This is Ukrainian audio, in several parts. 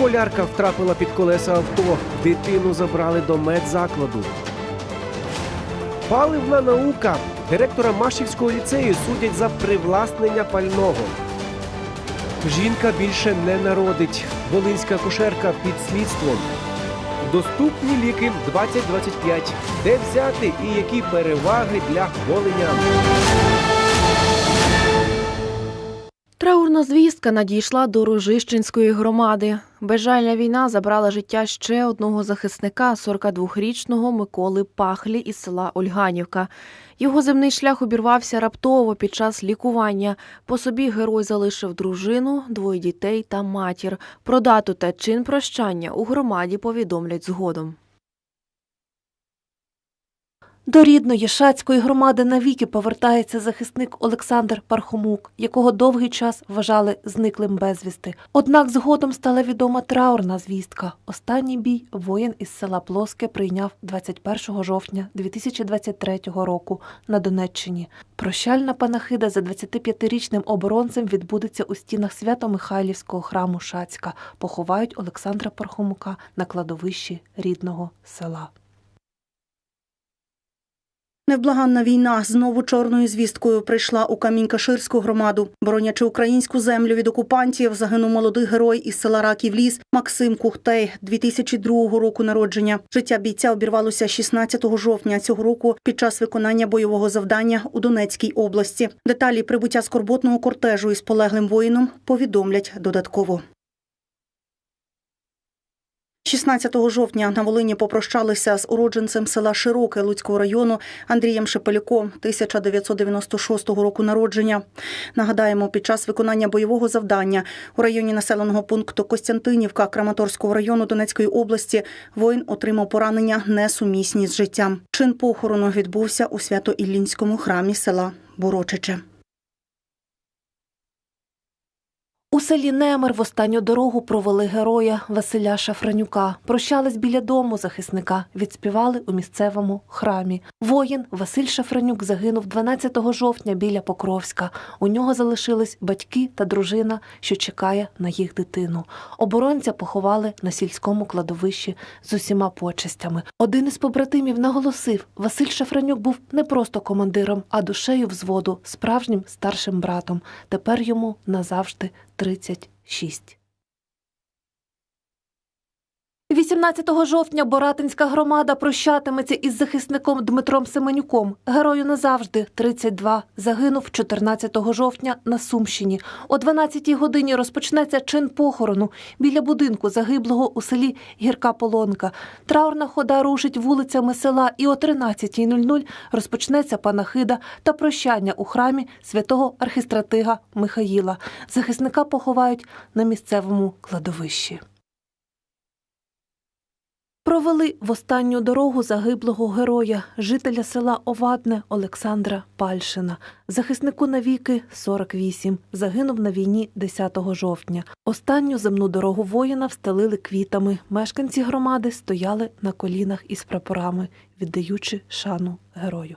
Школярка втрапила під колеса авто. Дитину забрали до медзакладу. Паливна наука. Директора Машівського ліцею судять за привласнення пального. Жінка більше не народить. Волинська кошерка під слідством. Доступні ліки 2025. Де взяти і які переваги для волинян? Траурна звістка надійшла до Рожищенської громади. Безжальна війна забрала життя ще одного захисника, 42-річного Миколи Пахлі із села Ольганівка. Його земний шлях обірвався раптово під час лікування. По собі герой залишив дружину, двоє дітей та матір. Про дату та чин прощання у громаді повідомлять згодом. До рідної шацької громади навіки повертається захисник Олександр Пархомук, якого довгий час вважали зниклим безвісти. Однак згодом стала відома траурна звістка. Останній бій воїн із села Плоске прийняв 21 жовтня 2023 року на Донеччині. Прощальна панахида за 25-річним оборонцем відбудеться у стінах Свято-Михайлівського храму Шацька. Поховають Олександра Пархомука на кладовищі рідного села. Невблаганна війна знову чорною звісткою прийшла у Камінь-Каширську громаду. Боронячи українську землю від окупантів, загинув молодий герой із села Раків Ліс Максим Кухтей, 2002 року народження. Життя бійця обірвалося 16 жовтня цього року під час виконання бойового завдання у Донецькій області. Деталі прибуття скорботного кортежу із полеглим воїном повідомлять додатково. 16 жовтня на Волині попрощалися з уродженцем села Широке Луцького району Андрієм Шепелюком 1996 року народження. Нагадаємо, під час виконання бойового завдання у районі населеного пункту Костянтинівка Краматорського району Донецької області воїн отримав поранення несумісні з життям. Чин похорону відбувся у Свято-Іллінському храмі села Борочиче. У селі Немер в останню дорогу провели героя Василя Шафранюка. Прощались біля дому захисника, відспівали у місцевому храмі. Воїн Василь Шафранюк загинув 12 жовтня біля Покровська. У нього залишились батьки та дружина, що чекає на їх дитину. Оборонця поховали на сільському кладовищі з усіма почестями. Один із побратимів наголосив, Василь Шафранюк був не просто командиром, а душею взводу, справжнім старшим братом. Тепер йому назавжди 36. 18 жовтня Боратинська громада прощатиметься із захисником Дмитром Семенюком. Герою назавжди 32. Загинув 14 жовтня на Сумщині. О 12 годині розпочнеться чин похорону біля будинку загиблого у селі Гірка Полонка. Траурна хода рушить вулицями села, і о 13.00 розпочнеться панахида та прощання у храмі святого архістратига Михаїла. Захисника поховають на місцевому кладовищі. Провели в останню дорогу загиблого героя, жителя села Овадне Олександра Пальшина. Захиснику навіки 48. Загинув на війні 10 жовтня. Останню земну дорогу воїна встелили квітами. Мешканці громади стояли на колінах із прапорами, віддаючи шану герою.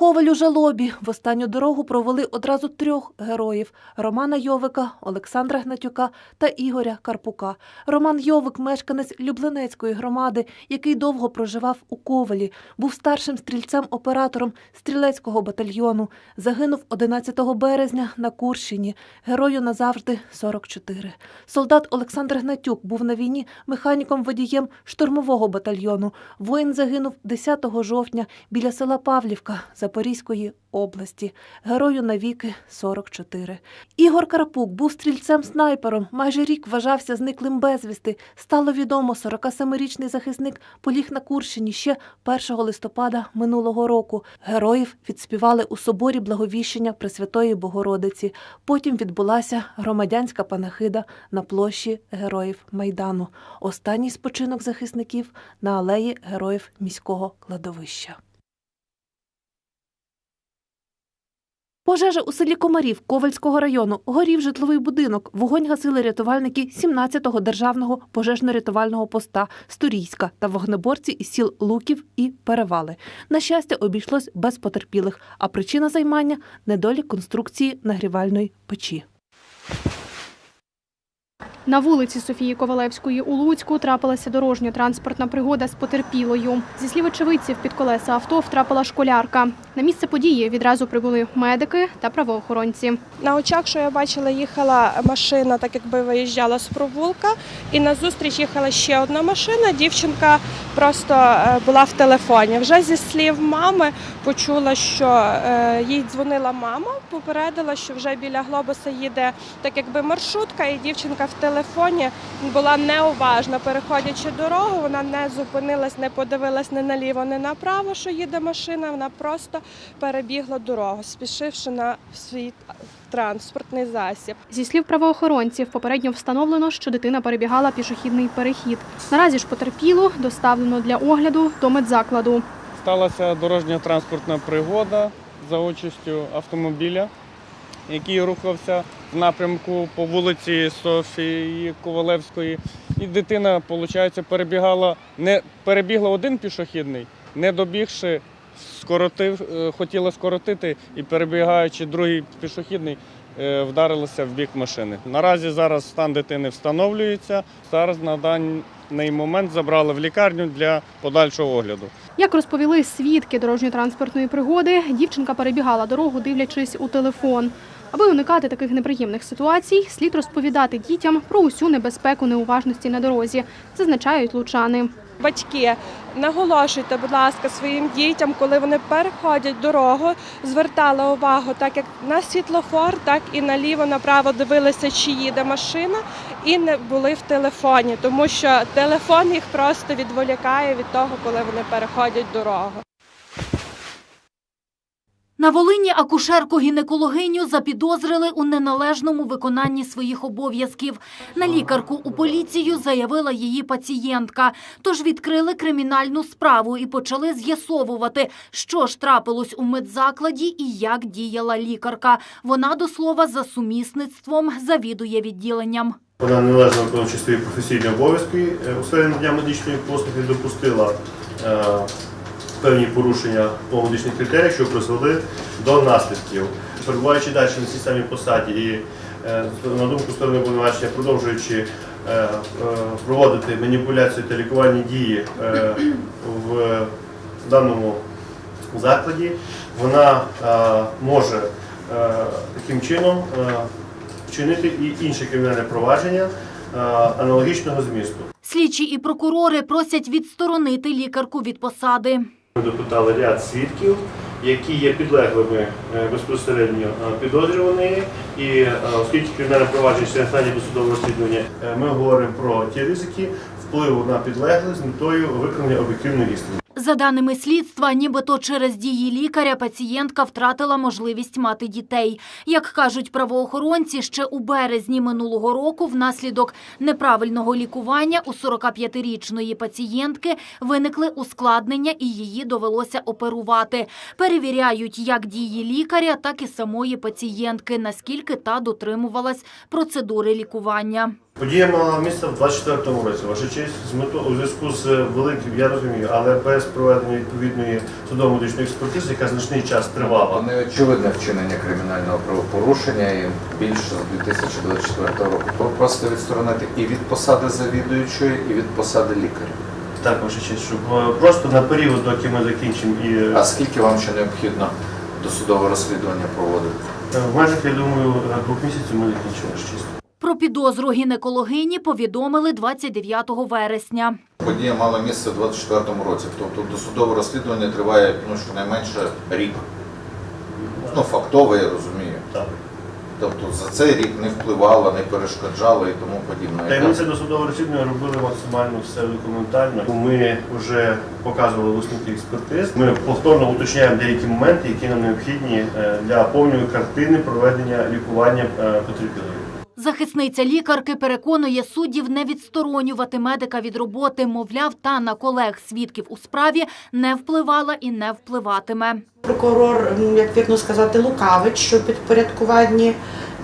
Коваль у жалобі в останню дорогу провели одразу трьох героїв: Романа Йовика, Олександра Гнатюка та Ігоря Карпука. Роман Йовик, мешканець Люблинецької громади, який довго проживав у Ковалі, був старшим стрільцем-оператором стрілецького батальйону. Загинув 11 березня на Курщині. Герою назавжди 44. Солдат Олександр Гнатюк був на війні механіком-водієм штурмового батальйону. Воїн загинув 10 жовтня біля села Павлівка Запорізької області. Герою навіки 44. Ігор Карапук був стрільцем-снайпером. Майже рік вважався зниклим безвісти. Стало відомо, 47-річний захисник поліг на Курщині ще 1 листопада минулого року. Героїв відспівали у соборі Благовіщення Пресвятої Богородиці. Потім відбулася громадянська панахида на площі Героїв Майдану. Останній спочинок захисників на алеї Героїв міського кладовища. Пожежа у селі Комарів Ковальського району. Горів житловий будинок. Вогонь гасили рятувальники 17-го державного пожежно-рятувального поста Сторійська та вогнеборці із сіл Луків і Перевали. На щастя, обійшлось без потерпілих, а причина займання недолік конструкції нагрівальної печі. На вулиці Софії Ковалевської у Луцьку трапилася дорожньо-транспортна пригода з потерпілою. Зі слів очевидців, під колеса авто втрапила школярка. На місце події відразу прибули медики та правоохоронці. На очах, що я бачила, їхала машина, так якби виїжджала з провулка, і назустріч їхала ще одна машина. Дівчинка просто е, була в телефоні. Вже зі слів мами почула, що е, їй дзвонила мама, попередила, що вже біля глобуса їде так якби маршрутка, і дівчинка в телефоні була неуважна. Переходячи дорогу, вона не зупинилась, не подивилась ні наліво, ні направо, що їде машина. Вона просто перебігла дорогу, спішивши на свій транспортний засіб. Зі слів правоохоронців, попередньо встановлено, що дитина перебігала пішохідний перехід. Наразі ж потерпілу доставлено для огляду до медзакладу. Сталася дорожньо-транспортна пригода за участю автомобіля, який рухався в напрямку по вулиці Софії Ковалевської. І дитина, виходить, перебігала, не перебігла один пішохідний, не добігши, скоротив, е, хотіла скоротити і перебігаючи другий пішохідний, е, вдарилася в бік машини. Наразі зараз стан дитини встановлюється. Зараз на даний момент забрали в лікарню для подальшого огляду. Як розповіли свідки дорожньо-транспортної пригоди, дівчинка перебігала дорогу, дивлячись у телефон. Аби уникати таких неприємних ситуацій, слід розповідати дітям про усю небезпеку неуважності на дорозі, зазначають лучани. Батьки, наголошуйте, будь ласка, своїм дітям, коли вони переходять дорогу, звертали увагу так як на світлофор, так і наліво, направо дивилися, чи їде машина, і не були в телефоні, тому що телефон їх просто відволікає від того, коли вони переходять дорогу. На Волині акушерку-гінекологиню запідозрили у неналежному виконанні своїх обов'язків. На лікарку у поліцію заявила її пацієнтка. Тож відкрили кримінальну справу і почали з'ясовувати, що ж трапилось у медзакладі і як діяла лікарка. Вона, до слова, за сумісництвом завідує відділенням. Вона належно виконуючи свої професійні обов'язки е, у сфері надання медичної послуги, допустила е, певні порушення по медичних критеріях, що призвели до наслідків. Перебуваючи далі на цій самій посаді і, е, на думку сторони обвинувачення, продовжуючи е, е, проводити маніпуляції та лікувальні дії в даному закладі, вона може таким чином вчинити і інше кримінальне провадження аналогічного змісту. Слідчі і прокурори просять відсторонити лікарку від посади. Ми допитали ряд свідків, які є підлеглими е, безпосередньо е, підозрюваної, і е, оскільки кримінальне провадження ще стані досудового розслідування, ми говоримо про ті ризики впливу на підлеглих з метою виконання об'єктивної істини. За даними слідства, нібито через дії лікаря пацієнтка втратила можливість мати дітей. Як кажуть правоохоронці, ще у березні минулого року внаслідок неправильного лікування у 45-річної пацієнтки виникли ускладнення і її довелося оперувати. Перевіряють як дії лікаря, так і самої пацієнтки, наскільки та дотримувалась процедури лікування. Подія мала місце в 24-му році. Ваша честь з метою у зв'язку з великим, я розумію, але без проведення відповідної судово-медичної експертизи, яка значний час тривала. Не очевидне вчинення кримінального правопорушення і більше з 2024 року. Просто відсторонити і від посади завідуючої, і від посади лікаря. Так, ваша честь, щоб е, просто на період, доки ми закінчимо і А скільки вам ще необхідно досудове розслідування проводити? е, в межах, я думаю, двох місяців ми закінчимо ваша честь. Про підозру гінекологині повідомили 29 вересня. Подія мала місце у 2024 році, тобто досудове розслідування триває ну, щонайменше рік. Ну, фактово, я розумію. Тобто за цей рік не впливало, не перешкоджало і тому подібне. Таємниця до судового розслідування робили максимально все документально. Ми вже показували висновки експертиз. Ми повторно уточняємо деякі моменти, які нам необхідні е, для повної картини проведення лікування е, потерпілої. Захисниця лікарки переконує суддів не відсторонювати медика від роботи, мовляв, та на колег свідків у справі не впливала і не впливатиме. Прокурор, як вірно сказати, лукавить, що підпорядкуванні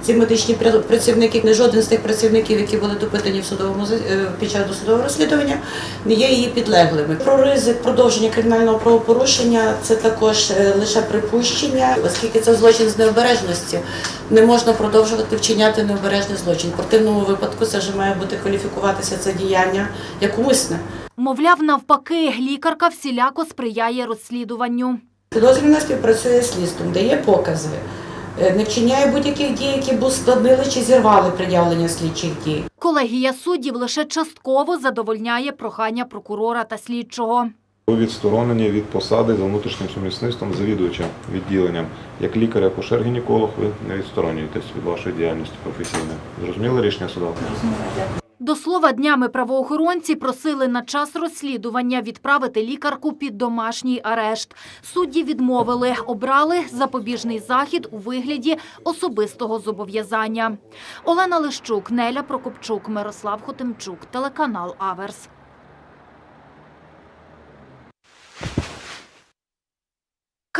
ці медичні працівники, не жоден з тих працівників, які були допитані в судовому е, під час досудового розслідування, не є її підлеглими. Про ризик продовження кримінального правопорушення це також е, лише припущення, оскільки це злочин з необережності. Не можна продовжувати вчиняти необережний злочин. В противному випадку це вже має бути кваліфікуватися це діяння як умисне. Мовляв, навпаки, лікарка всіляко сприяє розслідуванню. Підозрювана співпрацює з слідством, дає покази, не вчиняє будь-яких дій, які б ускладнили чи зірвали пред'явлення слідчих дій. Колегія суддів лише частково задовольняє прохання прокурора та слідчого. Ви відсторонені від посади за внутрішнім сумісництвом завідувачем відділенням. Як лікар, акушер гінеколог ви не відсторонюєтесь від вашої діяльності професійної. Зрозуміли рішення суда? До слова, днями правоохоронці просили на час розслідування відправити лікарку під домашній арешт. Судді відмовили, обрали запобіжний захід у вигляді особистого зобов'язання. Олена Лищук, Неля Прокопчук, Мирослав Хотимчук, телеканал Аверс.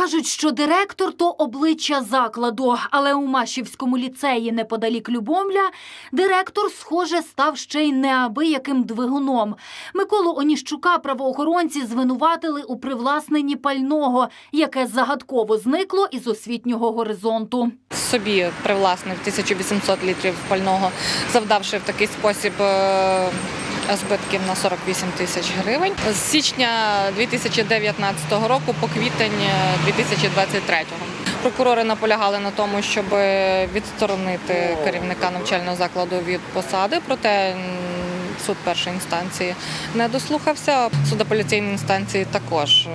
Кажуть, що директор то обличчя закладу, але у Машівському ліцеї неподалік Любомля директор, схоже, став ще й неабияким двигуном. Миколу Оніщука правоохоронці звинуватили у привласненні пального, яке загадково зникло із освітнього горизонту. собі привласнив 1800 літрів пального, завдавши в такий спосіб е, збитків на 48 тисяч гривень. З січня 2019 року по квітень 2023 Прокурори наполягали на тому, щоб відсторонити керівника навчального закладу від посади, проте суд першої інстанції не дослухався. Суд апеляційної інстанції також е,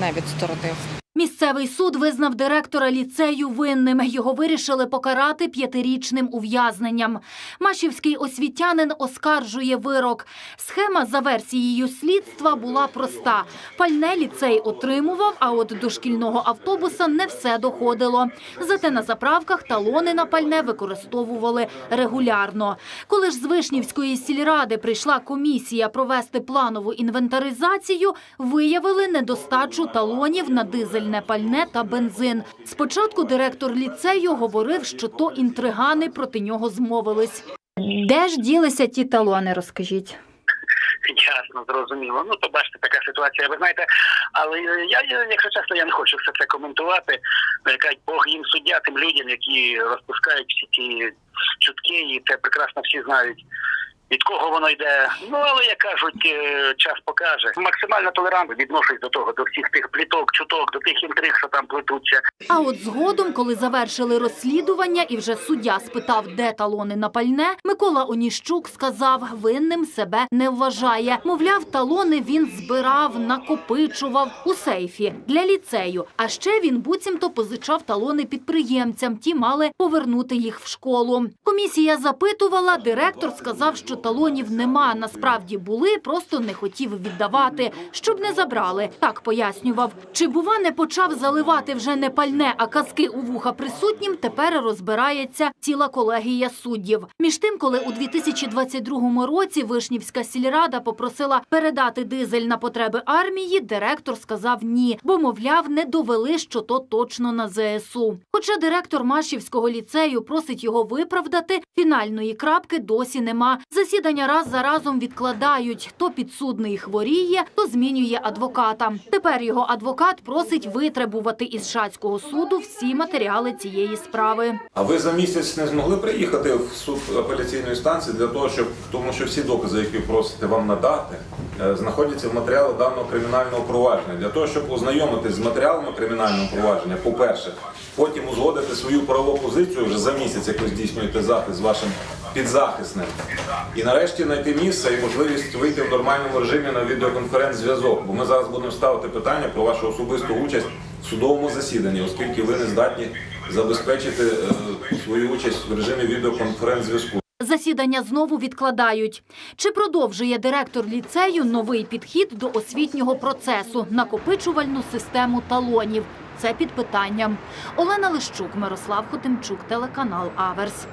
не відсторонив. Місцевий суд визнав директора ліцею винним. Його вирішили покарати п'ятирічним ув'язненням. Машівський освітянин оскаржує вирок. Схема за версією слідства була проста. Пальне ліцей отримував, а от до шкільного автобуса не все доходило. Зате на заправках талони на пальне використовували регулярно. Коли ж з Вишнівської сільради прийшла комісія провести планову інвентаризацію, виявили недостачу талонів на дизельне пальне та бензин. Спочатку директор ліцею говорив, що то інтригани проти нього змовились. Де ж ділися ті талони, розкажіть? Ясно, зрозуміло. Ну, то бачите, така ситуація. Ви знаєте, але я, якщо чесно, я не хочу все це коментувати. Ну, Яка Бог їм суддя тим людям, які розпускають всі ті чутки, і це прекрасно всі знають. Від кого воно йде? Ну але як кажуть, е, час покаже. Максимально толерантно відношусь до того, до всіх тих пліток, чуток, до тих інтриг, що там плетуться. А от згодом, коли завершили розслідування і вже суддя спитав, де талони на пальне, Микола Оніщук сказав, винним себе не вважає. Мовляв, талони він збирав, накопичував у сейфі для ліцею. А ще він буцімто позичав талони підприємцям. Ті мали повернути їх в школу. Комісія запитувала, директор сказав, що талонів нема. Насправді були, просто не хотів віддавати, щоб не забрали. Так пояснював. Чи бува не почав заливати вже не пальне, а казки у вуха присутнім, тепер розбирається ціла колегія суддів. Між тим, коли у 2022 році Вишнівська сільрада попросила передати дизель на потреби армії, директор сказав ні, бо мовляв, не довели, що то точно на ЗСУ. Хоча директор Машівського ліцею просить його виправдати, фінальної крапки досі нема. Засідання раз за разом відкладають. То підсудний хворіє, то змінює адвоката. Тепер його адвокат просить витребувати із Шацького суду всі матеріали цієї справи. А ви за місяць не змогли приїхати в суд апеляційної станції для того, щоб тому що всі докази, які просите вам надати, е, знаходяться в матеріалах даного кримінального провадження. Для того, щоб ознайомитись з матеріалами кримінального провадження, по-перше, потім узгодити свою правову позицію вже за місяць, як ви здійснюєте захист з вашим підзахисним. І нарешті знайти місце і можливість вийти в нормальному режимі на відеоконференц-зв'язок. Бо ми зараз будемо ставити питання про вашу особисту участь в судовому засіданні, оскільки ви не здатні забезпечити е, свою участь в режимі відеоконференц-зв'язку. Засідання знову відкладають. Чи продовжує директор ліцею новий підхід до освітнього процесу, накопичувальну систему талонів? Це під питанням. Олена Лищук, Мирослав Хотимчук, телеканал Аверс.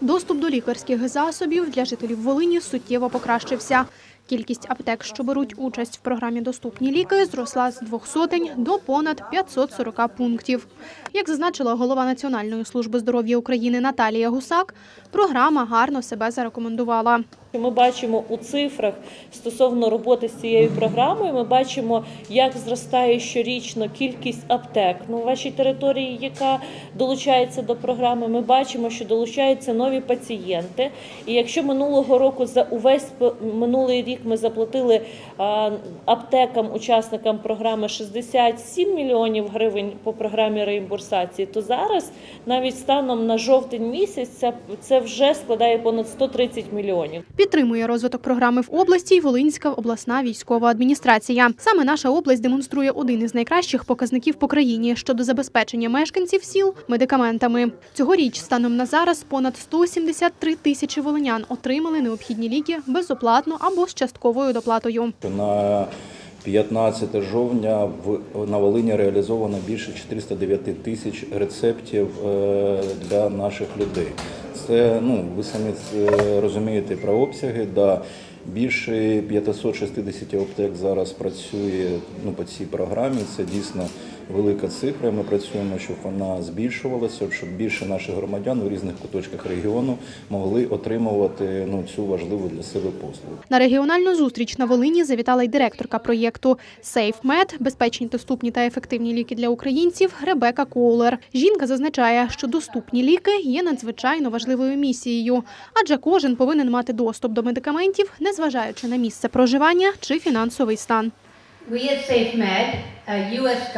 Доступ до лікарських засобів для жителів Волині суттєво покращився. Кількість аптек, що беруть участь в програмі Доступні ліки, зросла з двох сотень до понад 540 пунктів. Як зазначила голова Національної служби здоров'я України Наталія Гусак, програма гарно себе зарекомендувала. Ми бачимо у цифрах стосовно роботи з цією програмою. Ми бачимо, як зростає щорічно кількість аптек у вашій території, яка долучається до програми. Ми бачимо, що долучаються нові пацієнти. І якщо минулого року за увесь минулий рік ми заплатили аптекам, учасникам програми 67 мільйонів гривень по програмі реімбурсації, то зараз навіть станом на жовтень місяць це вже складає понад 130 мільйонів. Підтримує розвиток програми в області й Волинська обласна військова адміністрація. Саме наша область демонструє один із найкращих показників по країні щодо забезпечення мешканців сіл медикаментами. Цьогоріч, станом на зараз, понад 173 тисячі волинян отримали необхідні ліки безоплатно або з частковою доплатою. На 15 жовтня в на Волині реалізовано більше 409 тисяч рецептів е, для наших людей. Це ну ви самі е, розумієте про обсяги. Да, більше 560 аптек зараз працює ну, по цій програмі. Це дійсно велика цифра. Ми працюємо, щоб вона збільшувалася, щоб більше наших громадян у різних куточках регіону могли отримувати ну, цю важливу для себе послугу. На регіональну зустріч на Волині завітала й директорка проєкту SafeMed – безпечні, доступні та ефективні ліки для українців Ребека Коулер. Жінка зазначає, що доступні ліки є надзвичайно важливою місією, адже кожен повинен мати доступ до медикаментів, незважаючи на місце проживання чи фінансовий стан. We at SafeMed, a U.S.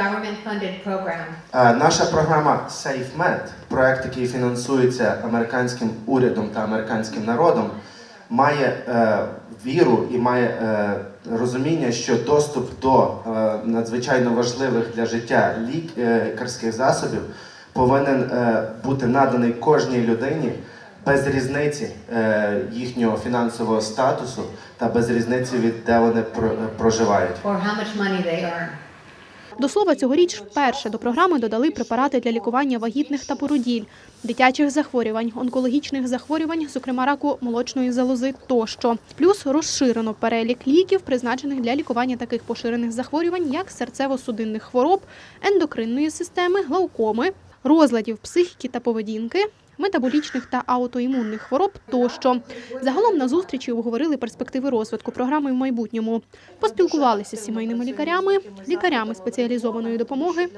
Наша програма SafeMed, проект, який фінансується американським урядом та американським народом, має е, віру і має е, розуміння, що доступ до е, надзвичайно важливих для життя лікарських засобів повинен бути наданий кожній людині без різниці е, їхнього фінансового статусу та без різниці від де вони про- проживають. До слова, цьогоріч вперше до програми додали препарати для лікування вагітних та породіль, дитячих захворювань, онкологічних захворювань, зокрема раку молочної залози тощо. Плюс розширено перелік ліків, призначених для лікування таких поширених захворювань, як серцево-судинних хвороб, ендокринної системи, глаукоми, розладів психіки та поведінки. Метаболічних та аутоімунних хвороб тощо загалом на зустрічі обговорили перспективи розвитку програми в майбутньому. Поспілкувалися з сімейними лікарями, лікарями спеціалізованої допомоги,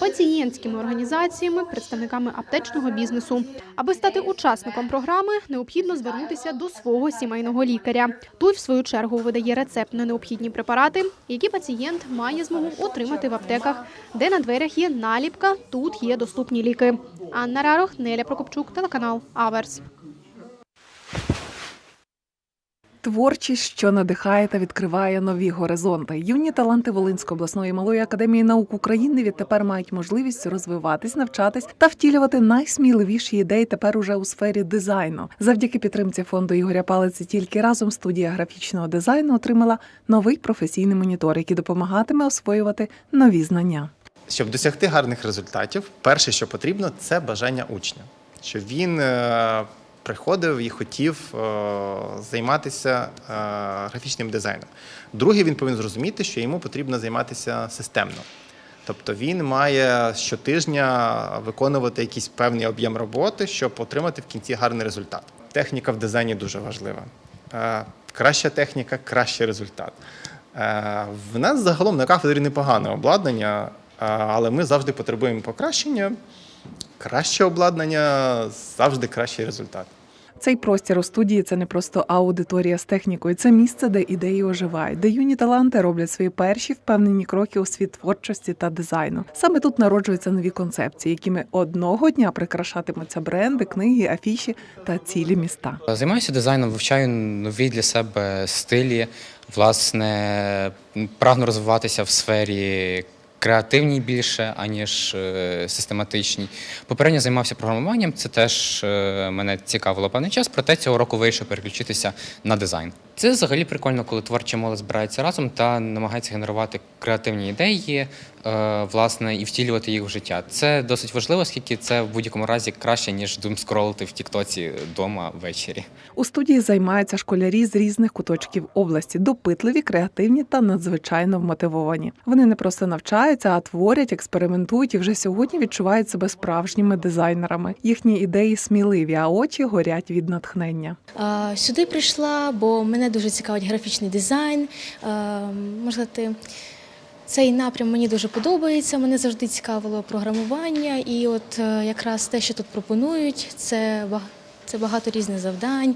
пацієнтськими організаціями, представниками аптечного бізнесу. Аби стати учасником програми, необхідно звернутися до свого сімейного лікаря. Той, в свою чергу, видає рецепт на необхідні препарати, які пацієнт має змогу отримати в аптеках, де на дверях є наліпка Тут є доступні ліки. Анна Рарох, Неля Прокопчук, телеканал Аверс. Творчість, що надихає та відкриває нові горизонти. Юні таланти Волинської обласної малої академії наук України відтепер мають можливість розвиватись, навчатись та втілювати найсміливіші ідеї тепер уже у сфері дизайну. Завдяки підтримці фонду Ігоря Палиці тільки разом студія графічного дизайну отримала новий професійний монітор, який допомагатиме освоювати нові знання. Щоб досягти гарних результатів, перше, що потрібно, це бажання учня, щоб він е, приходив і хотів е, займатися е, графічним дизайном. Друге, він повинен зрозуміти, що йому потрібно займатися системно. Тобто він має щотижня виконувати якийсь певний об'єм роботи, щоб отримати в кінці гарний результат. Техніка в дизайні дуже важлива. Краща техніка, кращий результат. В нас загалом на кафедрі непогане обладнання, але ми завжди потребуємо покращення. Краще обладнання завжди кращий результат. Цей простір у студії це не просто аудиторія з технікою, це місце, де ідеї оживають, де юні таланти роблять свої перші впевнені кроки у світ творчості та дизайну. Саме тут народжуються нові концепції, якими одного дня прикрашатимуться бренди, книги, афіші та цілі міста. Займаюся дизайном, вивчаю нові для себе стилі. Власне, прагну розвиватися в сфері креативній більше, аніж е, систематичній. Попередньо займався програмуванням, це теж е, мене цікавило певний час, проте цього року вирішив переключитися на дизайн. Це взагалі прикольно, коли творча молодь збирається разом та намагається генерувати креативні ідеї, е, власне, і втілювати їх в життя. Це досить важливо, оскільки це в будь-якому разі краще, ніж думскролити в Тіктоці вдома ввечері. У студії займаються школярі з різних куточків області, допитливі, креативні та надзвичайно вмотивовані. Вони не просто навчаються, а творять, експериментують і вже сьогодні відчувають себе справжніми дизайнерами. Їхні ідеї сміливі, а очі горять від натхнення. Сюди прийшла, бо мене дуже цікавить графічний дизайн. Можна сказати, цей напрям мені дуже подобається. Мене завжди цікавило програмування, і от е, якраз те, що тут пропонують, це це багато різних завдань,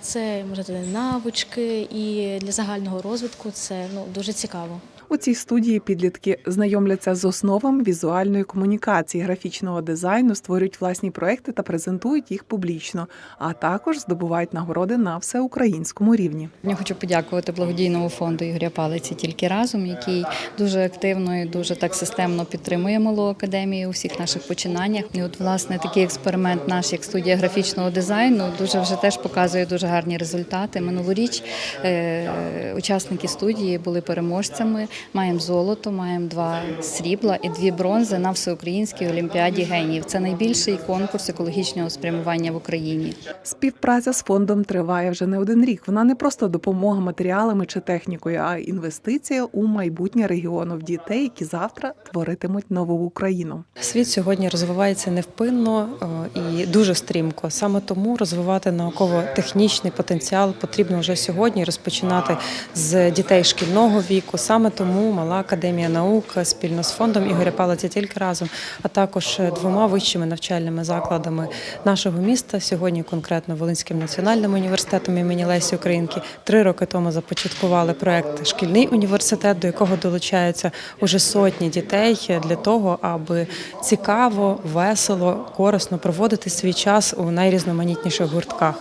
це можна навички, і для загального розвитку це ну дуже цікаво. У цій студії підлітки знайомляться з основами візуальної комунікації, графічного дизайну, створюють власні проекти та презентують їх публічно, а також здобувають нагороди на всеукраїнському рівні. Я хочу подякувати благодійному фонду Ігоря Палиці тільки разом, який дуже активно і дуже так системно підтримує малу академію у всіх наших починаннях. І от власне такий експеримент, наш як студія графічного дизайну, дуже вже теж показує дуже гарні результати. Минулоріч е, учасники студії були переможцями. Маємо золото, маємо два срібла і дві бронзи на всеукраїнській олімпіаді генів. Це найбільший конкурс екологічного спрямування в Україні. Співпраця з фондом триває вже не один рік. Вона не просто допомога матеріалами чи технікою, а інвестиція у майбутнє регіону в дітей, які завтра творитимуть нову Україну. Світ сьогодні розвивається невпинно е, і дуже стрімко. Саме тому розвивати науково-технічний потенціал потрібно вже сьогодні розпочинати з дітей шкільного віку. Саме тому мала академія наук спільно з фондом Ігоря Палиця тільки разом, а також двома вищими навчальними закладами нашого міста. Сьогодні конкретно Волинським національним університетом імені Лесі Українки три роки тому започаткували проект Шкільний університет, до якого долучаються уже сотні дітей для того, аби цікаво, весело, корисно проводити свій час у найрізноманітніших гуртках.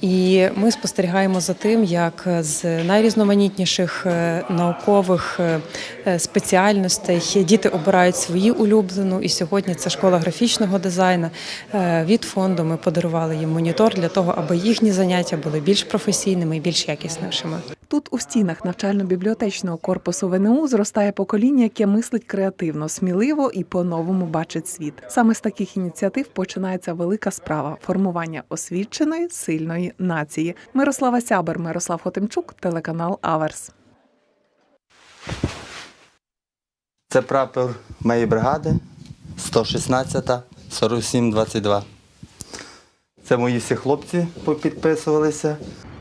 І ми спостерігаємо за тим, як з найрізноманітніших е, наукових е, е, спеціальностей діти обирають свою улюблену. І сьогодні це школа графічного дизайну. Е, Від фонду ми подарували їм монітор для того, аби їхні заняття були більш професійними і більш якіснішими. Тут у стінах навчально-бібліотечного корпусу ВНУ зростає покоління, яке мислить креативно, сміливо і по-новому бачить світ. Саме з таких ініціатив починається велика справа формування освіченої сильної нації. Мирослава Сябер, Мирослав Хотимчук, телеканал Аверс. Це прапор моєї бригади 116 4722. Це мої всі хлопці попідписувалися.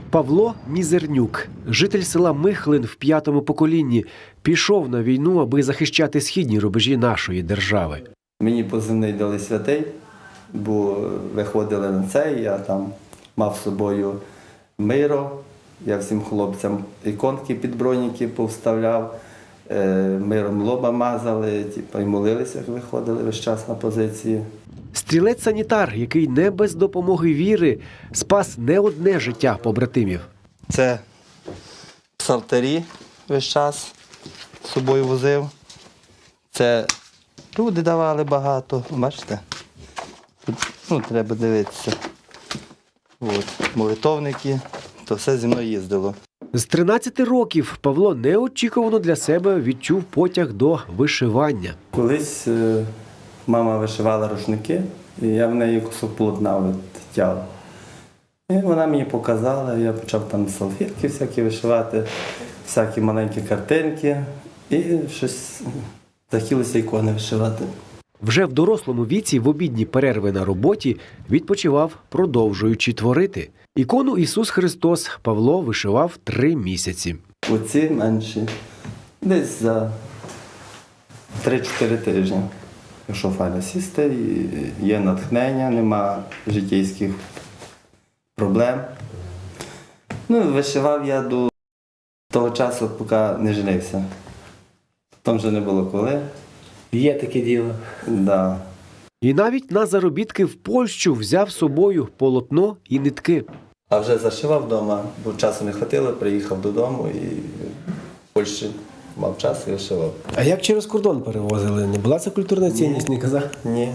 Павло Мізернюк, житель села Михлин в п'ятому поколінні, пішов на війну, аби захищати східні рубежі нашої держави. Мені позивний дали святий, бо виходили на це, я там мав з собою миро, я всім хлопцям іконки під броніки повставляв, е, миром лоба мазали, типу, і молилися, як виходили весь час на позиції. Стрілець-санітар, який не без допомоги віри спас не одне життя побратимів. Це псалтарі весь час з собою возив. Це люди давали багато, бачите? Тут ну, треба дивитися. От, молитовники, то все зі мною їздило. З 13 років Павло неочікувано для себе відчув потяг до вишивання. Колись е, мама вишивала рушники, і я в неї кусок полотна відтяв. І вона мені показала, я почав там салфетки всякі вишивати, всякі маленькі картинки, і щось захотілося ікони вишивати. Вже в дорослому віці, в обідні перерви на роботі, відпочивав, продовжуючи творити. Ікону Ісус Христос Павло вишивав три місяці. Оці менші. Десь за 3-4 тижні. Якщо файно сісти, є натхнення, нема життєйських проблем. Ну, вишивав я до того часу, поки не женився. Там вже не було коли. Є таке діло. Да. І навіть на заробітки в Польщу взяв з собою полотно і нитки. А вже зашивав вдома, бо часу не хватило, приїхав додому і в Польщі мав час і вишивав. А як через кордон перевозили? Не була це культурна цінність, не казав? Ні,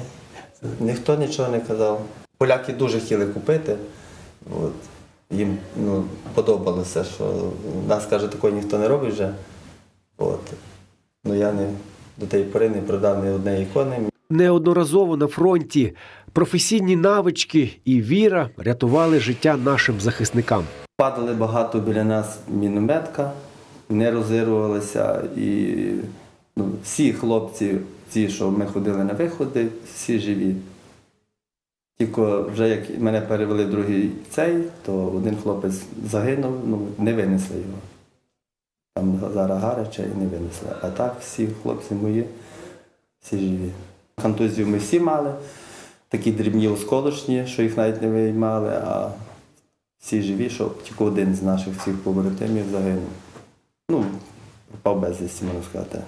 ніхто нічого не казав. Поляки дуже хотіли купити. От. Їм ну, подобалося, що нас, каже, такого ніхто не робить вже. От. Ну я не до тієї пори не продав ні однієї ікони. Неодноразово на фронті професійні навички і віра рятували життя нашим захисникам. Падали багато біля нас мінометка, не розірвалися. І ну, всі хлопці, ці, що ми ходили на виходи, всі живі. Тільки вже як мене перевели в другий цей, то один хлопець загинув, ну не винесли його. Там зараз гаряче і не винесли. А так всі хлопці мої, всі живі. Контузію ми всі мали, такі дрібні осколочні, що їх навіть не виймали, а всі живі, що тільки один з наших всіх побратимів загинув. Ну, впав безвісті, можна сказати.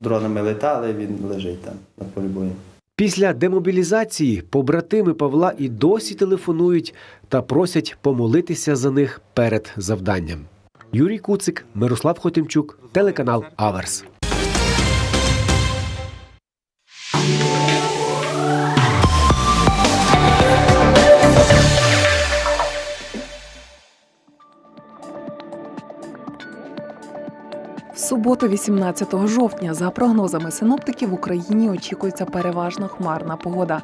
Дронами летали, він лежить там на полі бою. Після демобілізації побратими Павла і досі телефонують та просять помолитися за них перед завданням. Юрій Куцик, Мирослав Хотимчук, телеканал Аверс. Суботу, 18 жовтня, за прогнозами синоптиків, в Україні очікується переважно хмарна погода.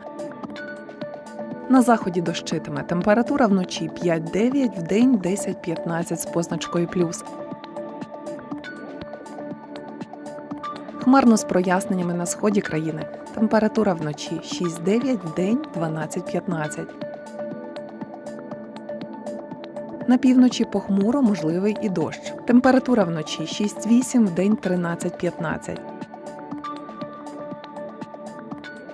На заході дощитиме температура вночі 5-9, вдень 10-15 з позначкою плюс. Хмарно з проясненнями на сході країни. Температура вночі 6-9, вдень 12-15. На півночі похмуро можливий і дощ. Температура вночі 6-8, вдень 13-15.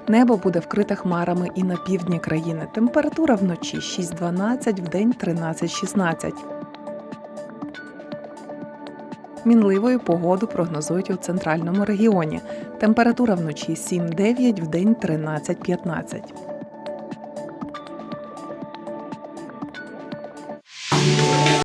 Небо буде вкрите хмарами і на півдні країни. Температура вночі 6-12, вдень 13-16. Мінливою погоду прогнозують у центральному регіоні. Температура вночі 7-9, вдень 13-15.